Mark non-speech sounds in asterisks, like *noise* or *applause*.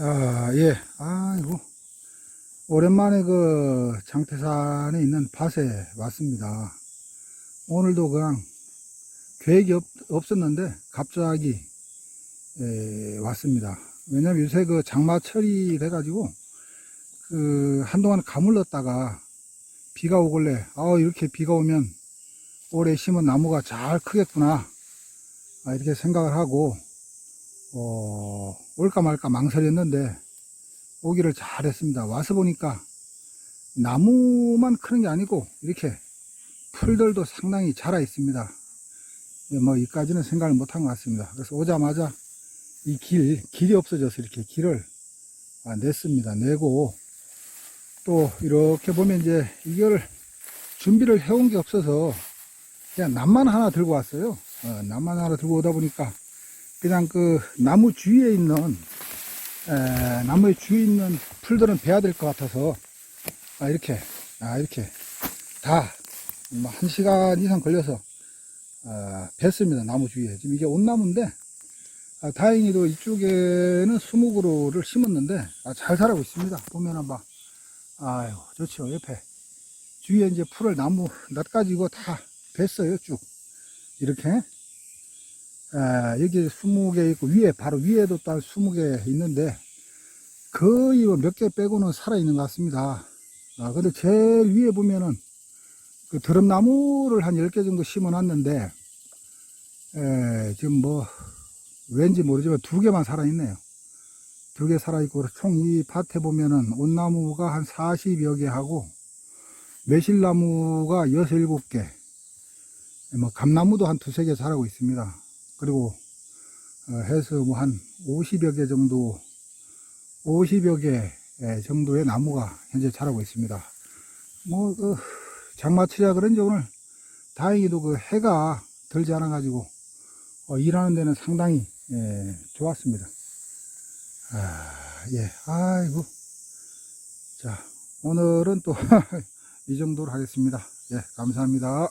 아, 예. 아이고. 오랜만에 그 장태산에 있는 밭에 왔습니다. 오늘도 그냥 계획이 없, 없었는데 갑자기 에, 왔습니다. 왜냐면 요새 그 장마철이 돼가지고 그 한동안 가물렀다가 비가 오길래 아 이렇게 비가 오면 올해 심은 나무가 잘 크겠구나 아, 이렇게 생각을 하고 어, 올까 말까 망설였는데 오기를 잘했습니다. 와서 보니까 나무만 크는 게 아니고 이렇게 풀들도 상당히 자라 있습니다. 예, 뭐 이까지는 생각을 못한 것 같습니다. 그래서 오자마자 이 길, 길이 없어져서 이렇게 길을 아, 냈습니다. 내고 또 이렇게 보면 이제 이거를 준비를 해온 게 없어서 그냥 남만 하나 들고 왔어요. 어, 남만 하나 들고 오다 보니까 그냥 그 나무 주위에 있는 에, 나무의 주위에 있는 풀들은 베야 될 것 같아서 아, 이렇게 아, 이렇게 다한 시간 이상 걸려서 아, 뱄습니다 나무 주위에. 지금 이게 온나무인데 아, 다행히도 이쪽에는 수목으로를 심었는데 아, 잘 자라고 있습니다. 보면은 막 아유 좋죠 옆에. 주위에 이제 풀을 나무 몇 가지고 다 뱄어요 쭉. 이렇게 아, 여기 20개 있고 위에 바로 위에도 딱 20개 있는데 거의 뭐몇개 빼고는 살아있는 것 같습니다. 아, 근데 제일 위에 보면은 그 드럼나무를 한 10개 정도 심어 놨는데 에, 지금 뭐 왠지 모르지만 두 개만 살아있네요. 두 개 살아있고 총 이 밭에 보면은 온나무가 한 40여 개 하고 매실나무가 6, 7개. 뭐 감나무도 한 두세 개 자라고 있습니다 그리고 어, 해서 뭐 한 50여 개 정도 50여 개 예, 정도의 나무가 현재 자라고 있습니다. 뭐 그 장마철이라 그런지 오늘 다행히도 그 해가 들지 않아 가지고 어, 일하는 데는 상당히 예, 좋았습니다. 아, 예 아이고. 자 오늘은 또 *laughs* 이 정도로 하겠습니다. 예 감사합니다